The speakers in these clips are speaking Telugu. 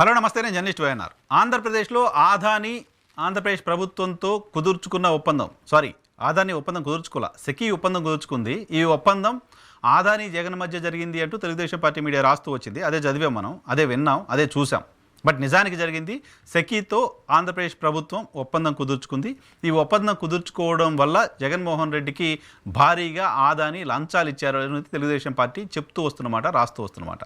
హలో నమస్తే నేను జర్నలిస్ట్ వైఎన్ఆర్. ఆంధ్రప్రదేశ్లో ఆదాని ఆంధ్రప్రదేశ్ ప్రభుత్వంతో కుదుర్చుకున్న ఒప్పందం సారీ ఆదాని ఒప్పందం కుదుర్చుకోలే సెకీ ఒప్పందం కుదుర్చుకుంది. ఈ ఒప్పందం ఆదాని జగన్ మధ్య జరిగింది అంటూ తెలుగుదేశం పార్టీ మీడియా రాస్తూ వచ్చింది. అదే చదివాం మనం అదే విన్నాం అదే చూసాం. బట్ నిజానికి జరిగింది సెకీతో ఆంధ్రప్రదేశ్ ప్రభుత్వం ఒప్పందం కుదుర్చుకుంది. ఈ ఒప్పందం కుదుర్చుకోవడం వల్ల జగన్మోహన్ రెడ్డికి భారీగా ఆదాని లంచాలు ఇచ్చారు అనేది తెలుగుదేశం పార్టీ చెప్తూ వస్తున్నమాట రాస్తూ వస్తున్నమాట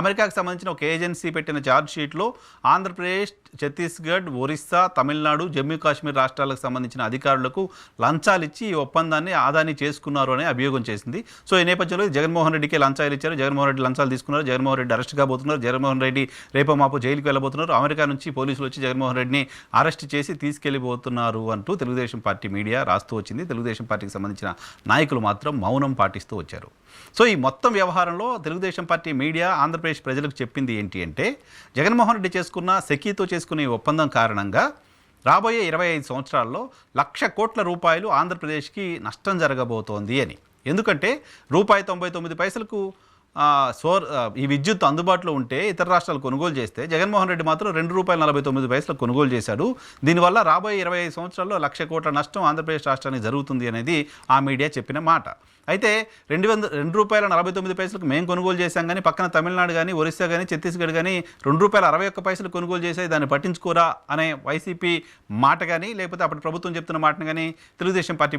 అమెరికాకు సంబంధించిన ఒక ఏజెన్సీ పెట్టిన ఛార్జ్షీట్లో ఆంధ్రప్రదేశ్ ఛత్తీస్గఢ్ ఒరిస్సా తమిళనాడు జమ్మూ కాశ్మీర్ రాష్ట్రాలకు సంబంధించిన అధికారులకు లంచాలు ఇచ్చి ఈ ఒప్పందాన్ని ఆదాని చేసుకున్నారు అనే అభియోగం చేసింది. సో ఈ నేపథ్యంలో జగన్మోహన్ రెడ్డికి లంచాలు ఇచ్చారు. జగన్మోహన్ రెడ్డి లంచాలు తీసుకున్నారు. జగన్మోహన్ రెడ్డి అరెస్ట్ కాబోతున్నారు. జగన్మోహన్ రెడ్డి రేపో మాపు జైలుకి వెళ్ళబోతున్నారు అమెరికా నుంచి పోలీసులు వచ్చి జగన్మోహన్ రెడ్డిని అరెస్ట్ చేసి తీసుకెళ్ళిపోతున్నారు అంటూ తెలుగుదేశం పార్టీ మీడియా రాస్తూ వచ్చింది. తెలుగుదేశం పార్టీకి సంబంధించిన నాయకులు మాత్రం మౌనం పాటిస్తూ వచ్చారు. సో ఈ మొత్తం వ్యవహారంలో తెలుగుదేశం పార్టీ మీడియా ఆంధ్రప్రదేశ్ ప్రజలకు చెప్పింది ఏంటి అంటే జగన్మోహన్ రెడ్డి చేసుకున్న సెకీతో చేసుకునే ఒప్పందం కారణంగా రాబోయే ఇరవై ఐదు సంవత్సరాల్లో లక్ష కోట్ల రూపాయలు ఆంధ్రప్రదేశ్కి నష్టం జరగబోతోంది అని. ఎందుకంటే రూపాయి తొంభై తొమ్మిది పైసలకు సోర్ ఈ విద్యుత్ అందుబాటులో ఉంటే ఇతర రాష్ట్రాలు కొనుగోలు చేస్తే జగన్మోహన్ రెడ్డి మాత్రం రెండు రూపాయల నలభై తొమ్మిది పైసలు కొనుగోలు చేశాడు. దీనివల్ల రాబోయే ఇరవై ఐదు సంవత్సరాల్లో లక్ష కోట్ల నష్టం ఆంధ్రప్రదేశ్ రాష్ట్రానికి జరుగుతుంది అనేది ఆ మీడియా చెప్పిన మాట. అయితే రెండు వంద రెండు రూపాయల నలభై తొమ్మిది పైసలకు మేము కొనుగోలు చేశాం కానీ పక్కన తమిళనాడు కానీ ఒరిస్సా కానీ ఛత్తీస్గఢ్ కానీ రెండు రూపాయల అరవై ఒక్క పైసలు కొనుగోలు చేసే దాన్ని పట్టించుకోరా అనే వైసీపీ మాట కానీ లేకపోతే అప్పుడు ప్రభుత్వం చెప్తున్న మాటను కానీ తెలుగుదేశం పార్టీ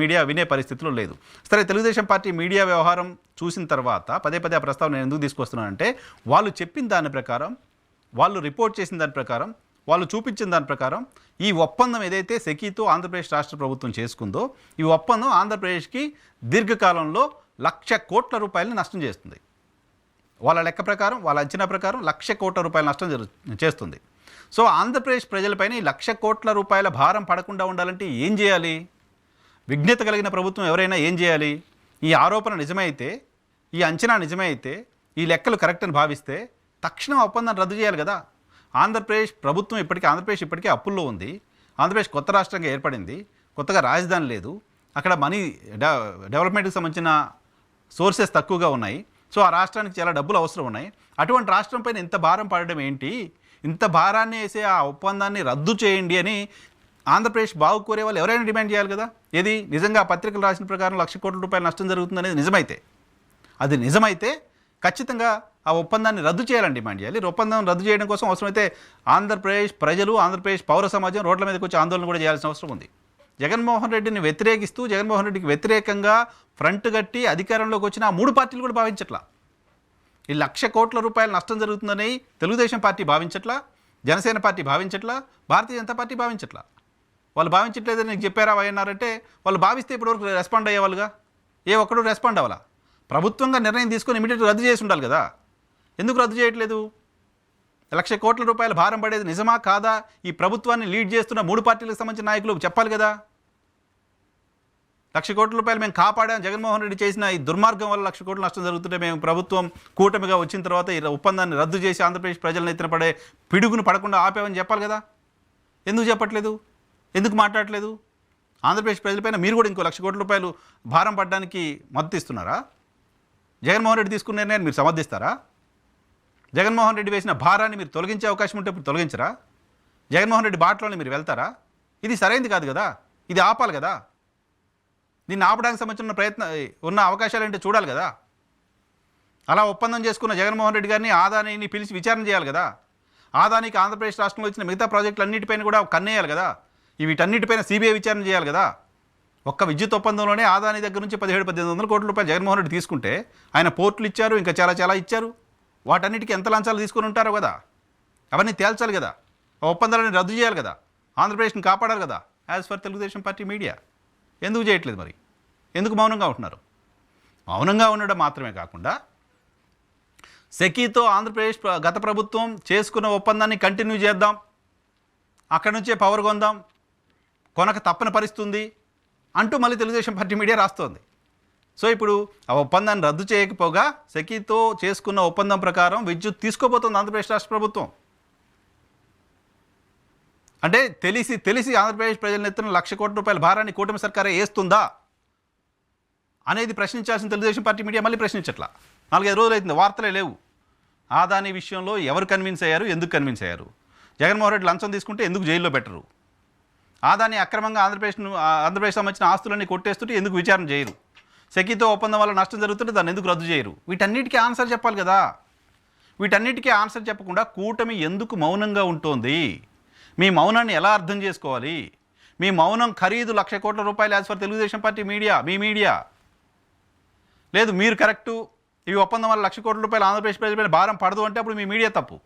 మీడియా వినే పరిస్థితిలో లేదు. సరే తెలుగుదేశం పార్టీ మీడియా వ్యవహారం చూసిన తర్వాత పదే పదే ఆ ప్రస్తావన నేను ఎందుకు తీసుకొస్తున్నానంటే వాళ్ళు చెప్పిన దాని ప్రకారం వాళ్ళు రిపోర్ట్ చేసిన దాని ప్రకారం వాళ్ళు చూపించిన దాని ప్రకారం ఈ ఒప్పందం ఏదైతే సెకీతో ఆంధ్రప్రదేశ్ రాష్ట్ర ప్రభుత్వం చేసుకుందో ఈ ఒప్పందం ఆంధ్రప్రదేశ్కి దీర్ఘకాలంలో లక్ష కోట్ల రూపాయలని నష్టం చేస్తుంది. వాళ్ళ లెక్క ప్రకారం వాళ్ళ అంచనా ప్రకారం లక్ష కోట్ల రూపాయల నష్టం చేస్తుంది. సో ఆంధ్రప్రదేశ్ ప్రజలపైన ఈ లక్ష కోట్ల రూపాయల భారం పడకుండా ఉండాలంటే ఏం చేయాలి? విఘ్నత కలిగిన ప్రభుత్వం ఎవరైనా ఏం చేయాలి? ఈ ఆరోపణ నిజమైతే ఈ అంచనా నిజమైతే ఈ లెక్కలు కరెక్ట్ అని భావిస్తే తక్షణం ఒప్పందాన్ని రద్దు చేయాలి కదా? ఆంధ్రప్రదేశ్ ప్రభుత్వం ఇప్పటికీ ఆంధ్రప్రదేశ్ ఇప్పటికీ అప్పుల్లో ఉంది. ఆంధ్రప్రదేశ్ కొత్త రాష్ట్రంగా ఏర్పడింది. కొత్తగా రాజధాని లేదు. అక్కడ మనీ డెవలప్మెంట్కి సంబంధించిన సోర్సెస్ తక్కువగా ఉన్నాయి. సో ఆ రాష్ట్రానికి చాలా డబ్బులు అవసరం ఉన్నాయి. అటువంటి రాష్ట్రం పైన ఇంత భారం పడడం ఏంటి? ఇంత భారాన్ని వేసే ఆ ఒప్పందాన్ని రద్దు చేయండి అని ఆంధ్రప్రదేశ్ బాగు కోరే వాళ్ళు ఎవరైనా డిమాండ్ చేయాలి కదా? ఏది? నిజంగా పత్రికలు రాసిన ప్రకారం లక్ష కోట్ల రూపాయల నష్టం జరుగుతుందనేది నిజమైతే. అది నిజమైతే ఖచ్చితంగా ఆ ఒప్పందాన్ని రద్దు చేయాలని డిమాండ్ చేయాలి. ఒప్పందం రద్దు చేయడం కోసం అవసరమైతే ఆంధ్రప్రదేశ్ ప్రజలు ఆంధ్రప్రదేశ్ పౌర సమాజం రోడ్ల మీదకి వచ్చి ఆందోళన కూడా చేయాల్సిన అవసరం ఉంది. జగన్మోహన్ రెడ్డిని వ్యతిరేకిస్తూ జగన్మోహన్ రెడ్డికి వ్యతిరేకంగా ఫ్రంట్ కట్టి అధికారంలోకి వచ్చిన ఆ మూడు పార్టీలు కూడా భావించట్లా. ఈ లక్ష కోట్ల రూపాయల నష్టం జరుగుతుందని తెలుగుదేశం పార్టీ భావించట్లా జనసేన పార్టీ భావించట్లా భారతీయ జనతా పార్టీ భావించట్లా. వాళ్ళు భావించట్లేదని నీకు చెప్పారా అన్నారంటే వాళ్ళు భావిస్తే ఇప్పటివరకు రెస్పాండ్ అయ్యేవాళ్ళుగా. ఏ ఒక్కడు రెస్పాండ్ అవ్వాలా? ప్రభుత్వంగా నిర్ణయం తీసుకొని ఇమీడియట్గా రద్దు చేసి ఉండాలి కదా. ఎందుకు రద్దు చేయట్లేదు? లక్ష కోట్ల రూపాయల భారం పడేది నిజమా కాదా? ఈ ప్రభుత్వాన్ని లీడ్ చేస్తున్న మూడు పార్టీలకు సంబంధించిన నాయకులు చెప్పాలి కదా. లక్ష కోట్ల రూపాయలు మేము కాపాడాం. జగన్మోహన్ రెడ్డి చేసిన ఈ దుర్మార్గం వల్ల లక్ష కోట్ల నష్టం జరుగుతుంటే మేము ప్రభుత్వం కూటమిగా వచ్చిన తర్వాత ఈ ఒప్పందాన్ని రద్దు చేసి ఆంధ్రప్రదేశ్ ప్రజలను ఎత్తిన పడే పిడుగును పడకుండా ఆపామని చెప్పాలి కదా. ఎందుకు చెప్పట్లేదు? ఎందుకు మాట్లాడట్లేదు? ఆంధ్రప్రదేశ్ ప్రజలపైన మీరు కూడా ఇంకో లక్ష కోట్ల రూపాయలు భారం పడడానికి మద్దతు ఇస్తున్నారా? జగన్మోహన్ రెడ్డి తీసుకున్న నిర్ణయాన్ని మీరు సమర్థిస్తారా? జగన్మోహన్ రెడ్డి వేసిన భారాన్ని మీరు తొలగించే అవకాశం ఉంటే ఇప్పుడు తొలగించరా? జగన్మోహన్ రెడ్డి బాటలోనే మీరు వెళ్తారా? ఇది సరైంది కాదు కదా? ఇది ఆపాలి కదా? దీన్ని ఆపడానికి సంబంధించిన ప్రయత్న ఉన్న అవకాశాలు ఏంటో చూడాలి కదా? అలా ఒప్పందం చేసుకున్న జగన్మోహన్ రెడ్డి గారిని ఆదానీని పిలిచి విచారణ చేయాలి కదా? ఆదానికి ఆంధ్రప్రదేశ్ రాష్ట్రంలో వచ్చిన మిగతా ప్రాజెక్టులు అన్నిటిపైన కూడా కన్నేయాలి కదా? వీటన్నిటిపైన సిబిఐ విచారణ చేయాలి కదా? ఒక్క విద్యుత్ ఒప్పందంలోనే ఆదాని దగ్గర నుంచి పదిహేడు పద్దెనిమిది వందల కోట్ల రూపాయలు జగన్మోహన్ రెడ్డి తీసుకుంటే ఆయన పోర్టులు ఇచ్చారు ఇంకా చాలా చాలా ఇచ్చారు. వాటన్నిటికీ ఎంత లంచాలు తీసుకొని ఉంటారో కదా? అవన్నీ తేల్చాలి కదా. ఆ రద్దు చేయాలి కదా. ఆంధ్రప్రదేశ్ని కాపాడాలి కదా. As far Telugu Desam party media. ఎందుకు చేయట్లేదు మరి? ఎందుకు మౌనంగా ఉంటున్నారు? మౌనంగా ఉండడం మాత్రమే కాకుండా సెకీతో ఆంధ్రప్రదేశ్ గత ప్రభుత్వం చేసుకున్న ఒప్పందాన్ని కంటిన్యూ చేద్దాం. అక్కడి నుంచే పవర్ కొందాం. కొనక తప్పని పరిస్తుంది అంటూ మళ్ళీ తెలుగుదేశం పార్టీ మీడియా రాస్తోంది. సో ఇప్పుడు ఆ ఒప్పందాన్ని రద్దు చేయకపోగా సెకీతో చేసుకున్న ఒప్పందం ప్రకారం విద్యుత్ తీసుకోబోతోంది ఆంధ్రప్రదేశ్ రాష్ట్ర ప్రభుత్వం. అంటే తెలిసి తెలిసి ఆంధ్రప్రదేశ్ ప్రజలను ఎత్తున లక్ష కోట్ల రూపాయల భారాన్ని కూటమి సర్కారే వేస్తుందా అనేది ప్రశ్నించాల్సిన తెలుగుదేశం పార్టీ మీడియా మళ్ళీ ప్రశ్నించట్లా. నాలుగైదు రోజులు అవుతుంది వార్తలే లేవు. ఆదాని విషయంలో ఎవరు కన్విన్స్ అయ్యారు ఎందుకు కన్విన్స్ అయ్యారు? జగన్మోహన్ రెడ్డి లంచం తీసుకుంటే ఎందుకు జైల్లో పెట్టరు? ఆదాని అక్రమంగా ఆంధ్రప్రదేశ్ను ఆంధ్రప్రదేశ్ సంబంధించిన ఆస్తులన్నీ కొట్టేస్తుంటే ఎందుకు విచారణ చేయరు? సెకీతో ఒప్పందం వల్ల నష్టం జరుగుతుంటే దాన్ని ఎందుకు రద్దు చేయరు? వీటన్నిటికీ ఆన్సర్ చెప్పాలి కదా. వీటన్నిటికీ ఆన్సర్ చెప్పకుండా కూటమి ఎందుకు మౌనంగా ఉంటుంది? మీ మౌనాన్ని ఎలా అర్థం చేసుకోవాలి? మీ మౌనం ఖరీదు లక్ష కోట్ల రూపాయలు as far Telugu Desam party media మీ మీడియా. లేదు మీరు కరెక్టు. ఈ ఒప్పందం వల్ల లక్ష కోట్ల రూపాయలు ఆంధ్రప్రదేశ్ ప్రజలపై భారం పడదు అంటే అప్పుడు మీ మీడియా తప్పు.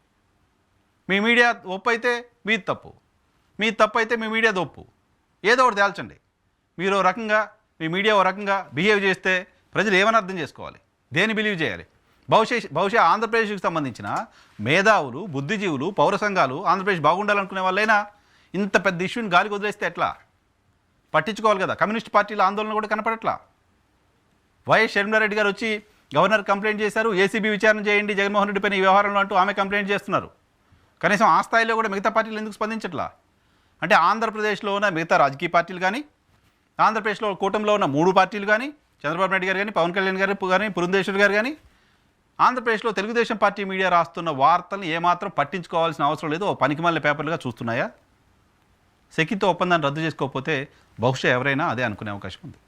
మీ మీడియా ఒప్పు అయితే మీది తప్పు. మీ తప్పు అయితే మీ మీడియా ఒప్పు ఏదో ఒకటి తేల్చండి. మీరు రకంగా ఈ మీడియా ఓ రకంగా బిహేవ్ చేస్తే ప్రజలు ఏమని అర్థం చేసుకోవాలి? దేని బిలీవ్ చేయాలి? బహుశా బహుశా ఆంధ్రప్రదేశ్కి సంబంధించిన మేధావులు బుద్ధిజీవులు పౌర సంఘాలు ఆంధ్రప్రదేశ్ బాగుండాలనుకునే వాళ్ళైనా ఇంత పెద్ద ఇష్యూని గాలికి వదిలేస్తే ఎట్లా? పట్టించుకోవాలి కదా. కమ్యూనిస్ట్ పార్టీల ఆందోళన కూడా కనపడట్లా? వైఎస్ షర్మిలారెడ్డి గారు వచ్చి గవర్నర్ కంప్లైంట్ చేశారు ఏసీబీ విచారణ చేయండి జగన్మోహన్ రెడ్డి పైన ఈ వ్యవహారంలో అంటూ ఆమె కంప్లైంట్ చేస్తున్నారు. కనీసం ఆ స్థాయిలో కూడా మిగతా పార్టీలు ఎందుకు స్పందించట్లా? అంటే ఆంధ్రప్రదేశ్లో ఉన్న మిగతా రాజకీయ పార్టీలు కానీ ఆంధ్రప్రదేశ్లో కూటమిలో ఉన్న మూడు పార్టీలు కానీ చంద్రబాబు నాయుడు గారు కానీ పవన్ కళ్యాణ్ గారు కానీ పురంధేశ్వర్ గారు కానీ ఆంధ్రప్రదేశ్లో తెలుగుదేశం పార్టీ మీడియా రాస్తున్న వార్తలను ఏమాత్రం పట్టించుకోవాల్సిన అవసరం లేదు. ఓ పనికిమాల పేపర్లుగా చూస్తున్నాయా? సెకితో ఒప్పందాన్ని రద్దు చేసుకోకపోతే బహుశా ఎవరైనా అదే అనుకునే అవకాశం ఉంది.